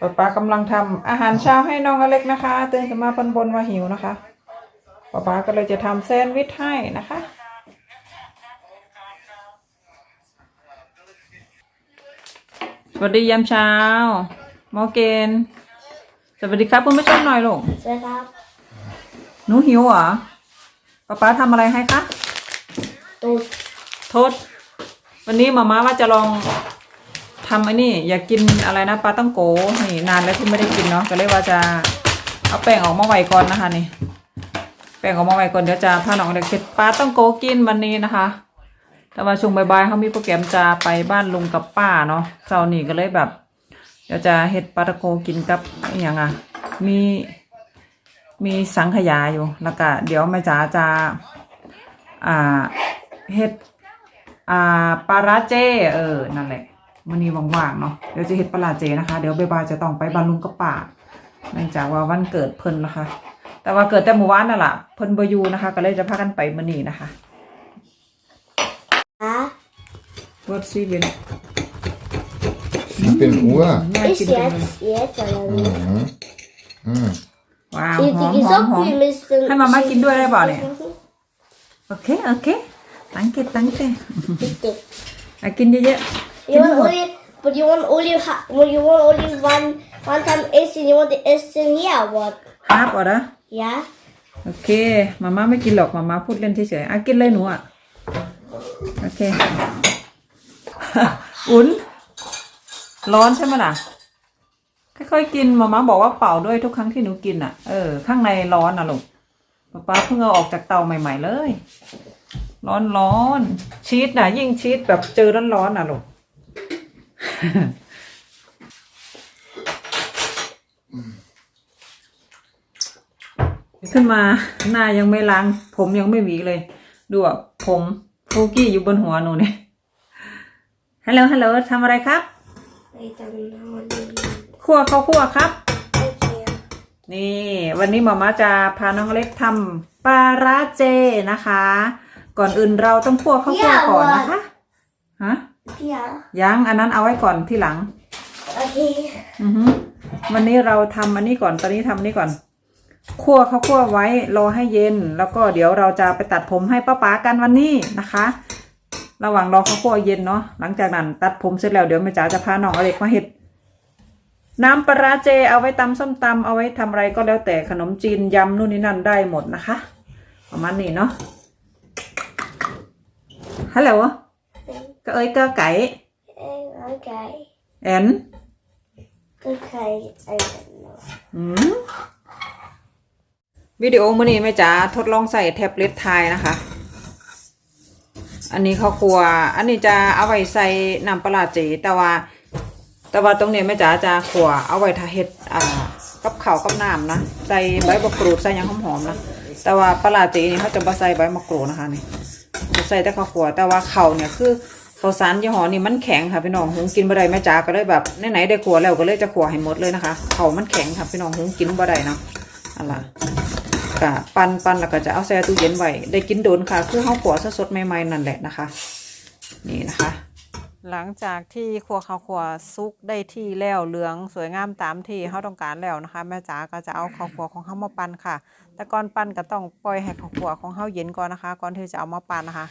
ป๊าป๊ากำลังทำอาหารเช้าให้น้องอเล็กนะคะตื่นขึ้นมาบนบนๆว่าหิวนะคะป๊าป๊าก็เลยจะทำแซนด์วิชให้นะคะ สวัสดียามเช้าหมอเกณฑ์สวัสดีครับคุณผู้ชมหน่อยลูกสวัสดีครับหนูหิวเหรอป๊าป๊าทำอะไรให้คะตูดโทษวันนี้มาม่าว่าจะลอง ทำไอ้นี่อยากกินอะไรนะปลาตั้งโกนี่นานแล้วที่ไม่ได้กินเนาะก็เลยว่าจะเอาแป้งออกมาไว้ก่อนนะคะนี่แป้งออกมาไว้ก่อนเดี๋ยวจะพาน้องเด็กเก็บปลาตั้งโกกินวันนี้นะคะ แต่ว่าช่วงบ่ายๆเขามีโปรแกรมจะไปบ้านลุงกับป้าเนาะเช้านี้ก็เลยแบบ เดี๋ยวจะเฮ็ดปลาตะโกกินกับอย่างอะมีมีสังขยาอยู่แล้วก็เดี๋ยวแม่จ๋าจะอ่าเฮ็ดอ่าปลาราเจเออนั่นแหละ มันนี้ว่างๆเนาะเดี๋ยวจะเฮ็ดปลาราเจนะคะ เดี๋ยวบ่ายๆจะต้องไปบานลุงกับป่าเนื่องจากว่าวันเกิดเพิ่นนะคะ แต่ว่าเกิดแต่เมื่อวานนั่นแหละเพิ่นบ่อยู่นะคะ ก็เลยจะพากันไปมื้อนี้นะคะฮะ What see it มันเป็นหัวน่า Is กินจังเลย jetzt jetzt oder อื wie? มอืมว้าว Die, หอ die มหอมหอม Socken müssen. ให้มาม่ากินด้วยได้เปล่าเนี่ยโอเค โอเค ตั้งเกตตั้งเกต Bitte. อะกินเยอะ You want only, but you want only, ha- well, you want only one, one time essen. You want to essen here, what? ๆครับอะนะ Yeah. โอเค มาม่าไม่กินหรอก มาม่าพูดเล่นเฉยๆอะกินเลยหนูอะ โอเค อุ่น ร้อนใช่ไหมล่ะ ค่อยๆกิน มาม่าบอกว่าเป่าด้วยทุกครั้งที่หนูกินอะ เออ ข้างในร้อนนะลูกป๊าป๊าเพิ่งเอาออกจากเตาใหม่ ๆเลย ร้อนร้อนๆชีสน่ะยิ่งชีสแบบเจอร้อนๆน่ะลูก ขึ้นมาหน้ายังไม่ล้าง ผมยังไม่หวีเลย ดูอะผมฟูกี้อยู่บนหัวหนูเนี่ยฮัลโหลฮัลโหลทำอะไรครับ I don't know. คั่วข้าวคั่วครับ Okay. นี่ วันนี้หมาม่าจะพาน้องเล็กทำปลาร้าเจนะคะ ก่อนอื่นเราต้องคั่วข้าวคั่วก่อนนะคะฮะ Yeah. ยังอันนั้นเอาไว้ก่อนที่หลัง Okay. อือฮึวันนี้เราทำอันนี้ก่อนตอนนี้ทำอันนี้ก่อนคั่วข้าวคั่วไว้รอให้เย็น แล้วก็เดี๋ยวเราจะไปตัดผมให้ป้าป๋ากันวันนี้นะคะ ระหว่างรอข้าวคั่วเย็นเนาะหลังจากนั้นตัดผมเสร็จแล้วเดี๋ยวแม่จ๋าจะพาน้องอเล็กมาเห็ด น้ำปลาร้าเจเอาไว้ตำส้มตำเอาไว้ทำอะไรก็แล้วแต่ขนมจีนยำนู่นนี่นั่นได้หมดนะคะ ประมาณนี้เนาะฮัลโหล ก็เอ้ยก็ไก่ Okay. แอน Okay. I don't know. อืมวิดีโอมื่อนี้แม่จ๋าทดลองใส่แท็บเล็ตทายนะคะ อันนี้เขาครัว อันนี้จะเอาไว้ใส่น้ำปลาร้าจีแต่ว่า แต่ว่าตรงนี้แม่จ๋าจะขัวเอาไว้ทาเฮ็ดอ่ากับข้าวกับน้ำนะใส่ใบมะกรูดใส่หยังหอมๆนะแต่ว่าปลาร้าจีนี่เขาจะบ่ใส่ใบมะกรูดนะคะนี่จะ ใส่แต่ข้าวขัวแต่ว่าเข่าเนี่ยคือข้าวสารยี่ห้อนี่มันแข็งค่ะพี่น้องหุงกินบ่ได้แม่จ๋าก็เลยแบบไหนๆได้ขัวแล้วก็เลยจะขัวให้หมดเลยนะคะเข่ามันแข็งค่ะพี่น้องหุงกินบ่ได้เนาะอะไรกะปันปันแล้วก็จะเอาแช่ตู้เย็นไว้ได้กินโดนค่ะ คือข้าวขัวสดๆใหม่ๆนั่นแหละนะคะ นี่นะคะ หลังจากที่ครัวข้าวคั่วซุกได้ที่แล้วเหลืองสวยงามตามที่เขาต้องการแล้วนะคะ แม่จ๋าก็จะเอาข้าวคั่วของเขามาปั่นค่ะ แต่ก่อนปั่นก็ต้องปล่อยให้ข้าวคั่วของเขาเย็นก่อนนะคะ ก่อนที่จะเอามาปั่นนะคะ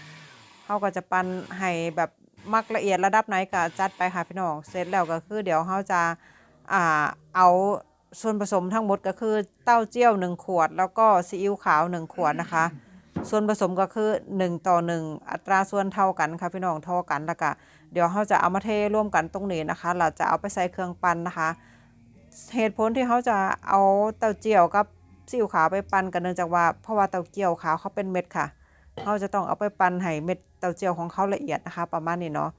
เขาก็จะปั่นให้แบบมักละเอียดระดับไหนก็จัดไปค่ะพี่น้องเสร็จแล้วก็คือเดี๋ยวเขาจะอ่าเอาส่วนผสมทั้งหมดก็คือเต้าเจี้ยวหนึ่งขวด แล้วก็ซีอิ๊วขาวหนึ่งขวดนะคะ ส่วนผสมก็คือ 1 ต่อ 1 อัตราส่วนเท่ากันค่ะพี่น้องเท่ากันแล้วก็ เดี๋ยวเขาจะเอามาเทร่วมกันตรงนี้นะคะ เราจะเอาไปใส่เครื่องปั่นนะคะ เหตุผลที่เขาจะเอาเต้าเจี้ยวกับซีอิ๊วขาวไปปั่นกันเนื่องจากว่าเพราะว่าเต้าเจี้ยวขาวเขาเป็นเม็ดค่ะเขาจะต้องเอาไปปั่นให้เม็ดเต้าเจี้ยวของเขาละเอียดนะคะ ประมาณนี้เนาะ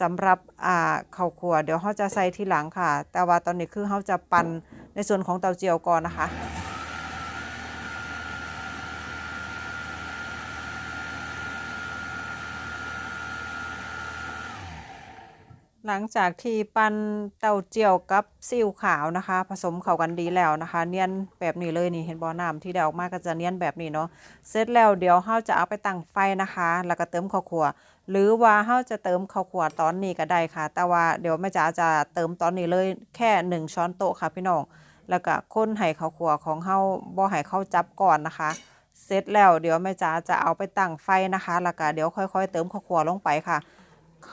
สำหรับอ่าข้าวคั่วเดี๋ยวเขาจะใส่ทีหลังค่ะ แต่ว่าตอนนี้คือเขาจะปั่นในส่วนของเต้าเจี้ยวก่อนนะคะ หลังจากที่ปั้นเต้าเจี้ยวกับซีอิ๊วขาวนะคะ ผสมเข้ากันดีแล้วนะคะ เนียนแบบนี้เลยนี่เห็นบ่อน้ำที่ได้ออกมาก็จะเนียนแบบนี้เนาะเสร็จแล้วเดี๋ยวเราจะเอาไปตั้งไฟนะคะ แล้วก็เติมข้าวคั่วหรือว่าเฮาจะเติมข้าวขัวตอนนี้ก็ได้ค่ะ แต่ว่าเดี๋ยวแม่จ๋าจะเติมตอนนี้เลยแค่หนึ่งช้อนโต๊ะค่ะพี่น้องแล้วก็คนให้ข้าวขัวของเฮาบ่ให้เข้าจับก่อนนะคะเสร็จแล้วเดี๋ยวแม่จ๋าจะเอาไปตั้งไฟนะคะ แล้วก็เดี๋ยวค่อย ๆ เติมข้าวขัวลงไปค่ะ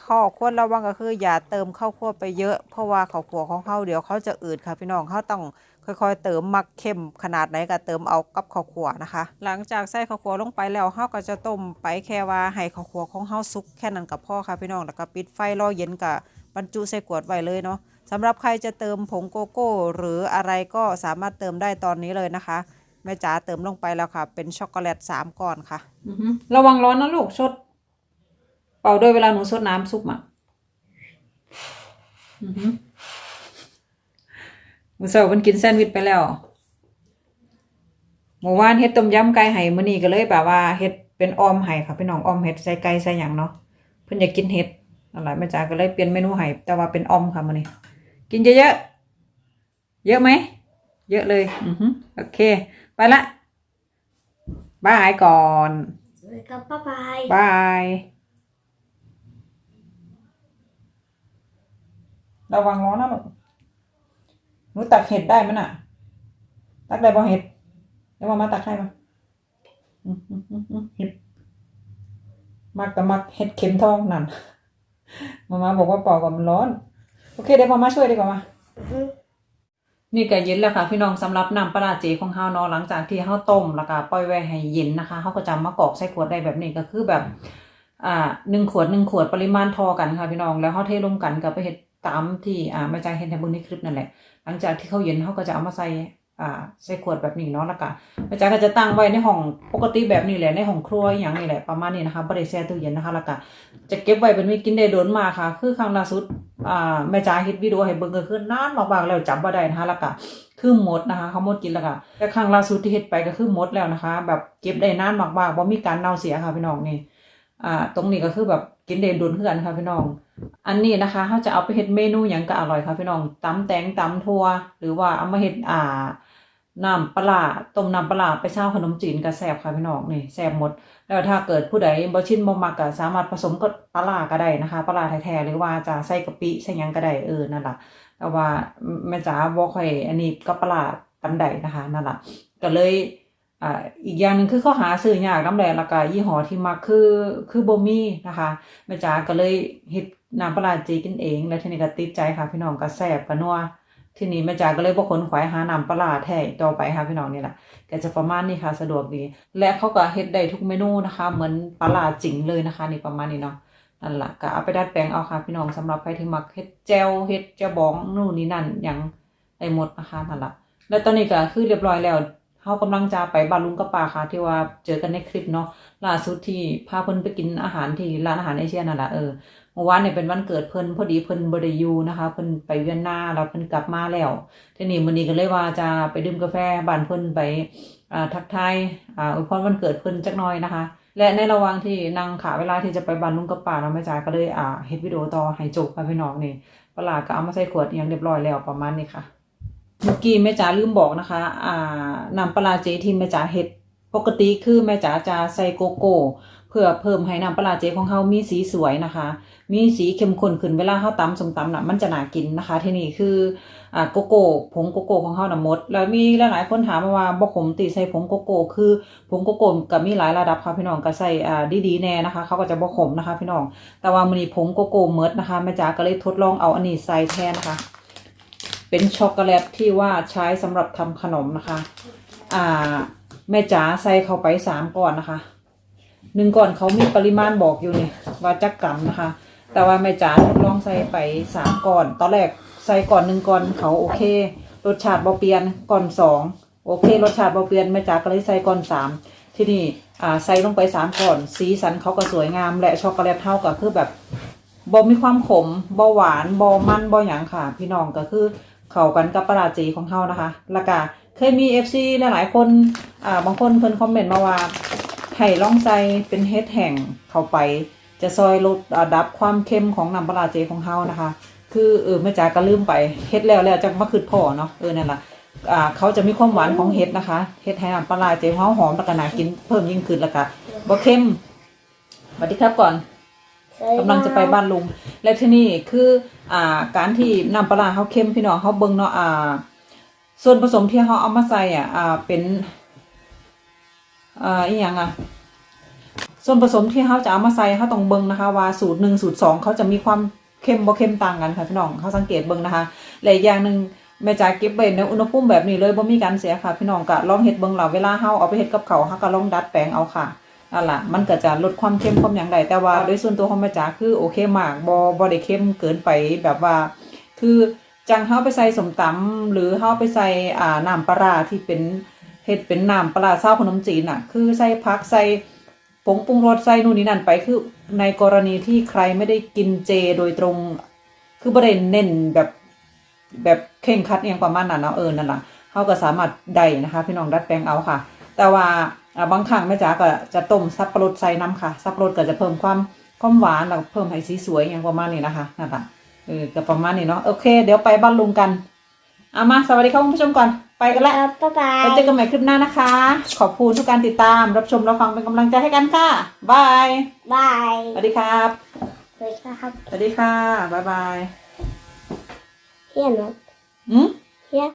ข้อควรระวังก็คืออย่าเติมข้าวคั่วไปเยอะ เพราะว่าข้าวคั่วของเขาเดี๋ยวเขาจะอืดค่ะพี่น้องเขาต้องค่อยๆ เติมมักเข้มขนาดไหนก็เติมเอากับข้าวคั่วนะคะ หลังจากใส่ข้าวคั่วลงไปแล้วเขาก็จะต้มไปแค่ว่าให้ข้าวคั่วของเขาสุกแค่นั้นกับพ่อค่ะพี่น้องแล้วก็ปิดไฟรอเย็นกับบรรจุใส่ขวดไว้เลยเนาะสำหรับใครจะเติมผงโกโก้ หรืออะไรก็สามารถเติมได้ตอนนี้เลยนะคะแม่จ๋าเติมลงไปแล้วค่ะ เป็นช็อกโกแลตสามก้อนค่ะ ระวังร้อนนะลูกชด เป่าด้วยเวลาหนูซดน้ำซุปอะอือหือมือเสาร์มันกินแซนด์วิชไปแล้วเมื่อวานเฮ็ดต้มยำไก่ไห่มื้อนี้ก็เลยแบบว่าเฮ็ดเป็นออมไห่ค่ะพี่น้องออมเฮ็ดใส่ไก่ใส่หยังเนาะเพิ่นอยากกินเฮ็ดอะไรแม่จ๋าก็เลยเปลี่ยนเมนูไห่แต่ว่าเป็นออมค่ะมื้อนี้ กินเยอะๆเยอะไหมเยอะเลยอือหือโอเค ไปละบายก่อน Welcome, bye bye. บาย ระวังร้อนนะลูกหนูตักเห็ดได้ไหมยน่ะ ตักได้บ่เห็ดเดี๋ยวมามาตักให้มาเห็ดมักแต่มักเห็ดเข็มทองนั่นมามาบอกว่าปอกก่อนมันร้อน โอเคเดี๋ยวมามาช่วยดีกว่ามานี่ก็เย็นแล้วค่ะพี่น้องสำหรับน้ำปลาเจของเฮาเนาะหลังจากที่เฮาต้มแล้วก็ปล่อยไว้ให้เย็นนะคะเฮาก็จะมากอกใส่ขวดได้แบบนี้ก็คือแบบ อ่าหนึ่งขวดหนึ่งขวดปริมาณทอกันค่ะพี่น้องแล้วเฮาเทรวมกันกับไปเฮ็ด ตามที่อ่าแม่จางเห็นในเบิ่งในคลิปนั่นแหละ หลังจากที่เขาเย็นเฮาก็จะเอามาใส่อ่าใส่ขวดแบบนี้เนาะแล้วก็แม่จางก็จะตั้งไว้ในห้องปกติแบบนี้แหละในห้องครัวอย่างนี้แหละประมาณนี้นะคะบ่ได้แช่ตู้เย็นนะคะแล้วก็จะเก็บไว้เป็นว้กินได้โดนมาค่ะ คือครั้งล่าสุดอ่าแม่จางเฮ็ดวิดีโอให้เบิ่งก็คือนานมากๆแล้วจำบ่ได้นะคะแล้วก็คือหมดนะคะเขาหมดกินแล้วค่ะแต่ครั้งล่าสุดที่เฮ็ดไปก็คือหมดแล้วนะคะ แบบเก็บได้นานมากๆบ่มีการเน่าเสียค่ะพี่น้องนี่ อ่าตรงนี้ก็คือแบบกินได้ดุนเพื่อนค่ะพี่น้อง อันนี้นะคะเขาจะเอาไปเฮ็ดเมนูหยังก็อร่อยค่ะพี่น้องตำแตงตำทั่วหรือว่าเอามาเฮ็ดอ่าน้ำปลาต้มน้ำปลาไปเช่าขนมจีนก็แซ่บค่ะพี่น้องนี่แซ่บหมด แล้วถ้าเกิดผู้ใดบ่ชินบ่มักก็สามารถผสมกับปลาร้าก็ได้นะคะปลาแท้ๆหรือว่าจะใส่กะปิใส่ยังก็ได้เออนั่นล่ะแต่ว่าแม่จ๋าบ่ค่อยอันนี้ก็ปลาปันใดนะคะนั่นแหละก็เลย อ่าอีกอย่างหนึงคือเขาหาซื้อยากน้ำแดงแล้วก็ยี่ห้อที่มักคือคือบมีนะคะแม่จ๋าก็เลยเฮ็ดน้ำปลาจีกินเอง แล้วทีนี้ก็ติดใจค่ะพี่น้องก็แซ่บก็นัวทีนี้แม่จ๋าก็เลยบ่คนขวายหาน้ำปลาแท้ต่อไปค่ะพี่น้องนี่แหละก็จะประมาณนี้ค่ะสะดวกดี และเขาก็เฮ็ดได้ทุกเมนูนะคะ เหมือนปลาจริงเลยนะคะนี่ประมาณนี้เนาะนั่นแหละก็เอาไปดัดแปลงเอาค่ะพี่น้องสำหรับใครที่มักเฮ็ดแจวเฮ็ดแจวบองนู่นนี่นั่นหยังได้หมดนะคะนั่นแหละแล้วตอนนี้ก็คือเรียบร้อยแล้ว เฮากำลังจะไปบ้านลุงกับป้าค่ะ ที่ว่าเจอกันในคลิปเนาะล่าสุดที่พาเพิ่นไปกินอาหารที่ร้านอาหารเอเชียนั่นแหละเออเมื่อวานเนี่ยเป็นวันเกิดเพิ่นพอดีเพิ่นบ่ได้อยู่นะคะเพิ่นไปเวียนนาแล้วเพิ่นกลับมาแล้วทีนี้มื้อนี้ก็เลยว่าจะไปดื่มกาแฟบ้านเพิ่นไปอ่าทักทายอ่าอวยพรวันเกิดเพิ่นจักหน่อยนะคะ และในระหว่างที่นั่งขาเวลาที่จะไปบ้านลุงกับป้าเราะแม่จ๋าก็เลยอ่าเฮ็ดวิดีโอต่อให้จบค่ะพี่น้องนี่ปลาก็เอามาใส่ขวดอหยังเรียบร้อยแล้วประมาณนี้ค่ะ เมื่อกี้แม่จ๋าลืมบอกนะคะ อ่าน้ำปลาเจที่แม่จ๋าเฮ็ดปกติคือแม่จ๋าจะใส่โกโก้เพื่อเพิ่มให้น้ำปลาเจของเขามีสีสวยนะคะ มีสีเข้มข้นขึ้นเวลาเขาตำสมตำน่ะมันจะน่ากินนะคะ ที่นี่คืออ่าโกโก้ผงโกโก้ของเขาน่ะมด แล้วมีหลายๆคนถามมาว่าบ่ขมติใส่ผงโกโก้คือผงโกโก้ก็มีหลายระดับค่ะพี่น้องก็ใส่อ่าดีๆแน่นะคะเขาก็จะบ่ขมนะคะ พี่น้องแต่ว่ามื้อนี้ผงโกโก้มดนะคะแม่จ๋าก็เลยทดลองเอาอันนี้ใส่แทนนะคะ เป็นช็อกโกแลตที่ว่าใช้สำหรับทำขนมนะคะ อ่า แม่จ๋าใส่เข้าไปสามก้อนนะคะหนึ่งก้อนเขามีปริมาณบอกอยู่นี่ว่าจักกรัมนะคะ แต่ว่าแม่จ๋าทดลองใส่ไปสามก้อน ตอนแรกใส่ก่อนหนึ่งก้อนเขาโอเค รสชาติบ่เปลี่ยนก่อนสองโอเค รสชาติบ่เปลี่ยนแม่จ๋าก็เลยใส่ก่อนสามที่นี่อ่าใส่ลงไปสามก่อน สีสันเขาก็สวยงาม และช็อกโกแลตเท่ากับคือแบบบ่มีความขมบ่หวานบ่มันบ่หยังค่ะ พี่น้องก็คือ เข้ากันกับปลาจีของเขานะคะแล้วก็เคยมี FC หลายๆคนอ่าบางคนเพิ่นคอมเมนต์มาว่าให้ล่องใส่เป็นเฮ็ดแห้งเข้าไป จะซอยลดดับความเค็มของน้ำปลาเจของเฮานะคะ คือเออแม่จ๋าก็ลืมไปเฮ็ดแล้วแล้วจังมาคืดพ่อเนาะเออนั่นล่ะอ่าเขาจะมีความหวานของเฮ็ดนะคะเฮ็ดให้น้ำปลาร้าเจของเฮาหอมแล้วก็น่ากินเพิ่มยิ่งขึ้นแล้วก็บ่เค็มสวัสดีครับก่อน กำลังจะไปบ้านลุง และที่นี่คืออ่าการที่น้ำปลาร้าเขาเค็มพี่น้องเขาเบิ่งเนาะอ่า ส่วนผสมที่เขาเอามาใส่อะอ่าเป็นอ่าอีหยังอะ ส่วนผสมที่เขาจะเอามาใส่เขาต้องเบิ่งนะคะ ว่าสูตรหนึ่งสูตรสองเขาจะมีความเค็มบ่เค็มต่างกันค่ะพี่น้องเขาสังเกตเบิ่งนะคะและอีกอย่างหนึ่งแม่จ๋าเก็บไว้ในอุณหภูมิแบบนี้เลยบ่มีการเสียค่ะพี่น้องก็ลองเฮ็ดเบิ่งเราเวลาเฮาเอาไปเฮ็ดกับเขาวเฮาก็ลองดัดแปลงเอาค่ะ นั่นล่ะมันก็จะลดความเค็มความหยังได้แต่ว่าโดยส่วนตัวของแม่จ๋าคือโอเคมากบ่บ่ได้เค็มเกินไปแบบว่า คือจังเฮาไปใส่สมตำหรือเฮาไปใส่อ่าน้ำปลาร้าที่เป็นเฮ็ดเป็นน้ำปลาร้าเศร้าขนมจีนน่ะ คือใส่ผักใส่ผงปรุงรสใส่นู่นนี่นั่นไปคือในกรณีที่ใครไม่ได้กินเจโดยตรง คือบ่ได้เน้นแบบแบบเข่งครัดอหย่างประมาณนั้นเนาะเออนั่นล่ะเฮาก็สามารถได้นะคะ พี่น้องดัดแปลงเอาค่ะ แต่ว่า อ่าบางครั้งแม่จ๋าก็จะต้มสับปะรดใส่น้ำค่ะ สับปะรดก็จะเพิ่มความความหวานแล้วก็เพิ่มให้สีสวยอย่างประมาณนี้นะคะนั่นล่ะเออก็ประมาณนี้เนาะโอเค เดี๋ยวไปบ้านลุงกันเอามาสวัสดีครับคุณผู้ชมก่อนไปกันละบ๊ายบาไปยเจอกันใหม่คลิปหน้านะคะ ขอบคุณทุกการติดตามรับชมรับฟังเป็นกำลังใจให้กันค่ะบายบายสวัสดีครับสวัสดีครับสวัสดีค่ะบายบายเฮียนนะอืม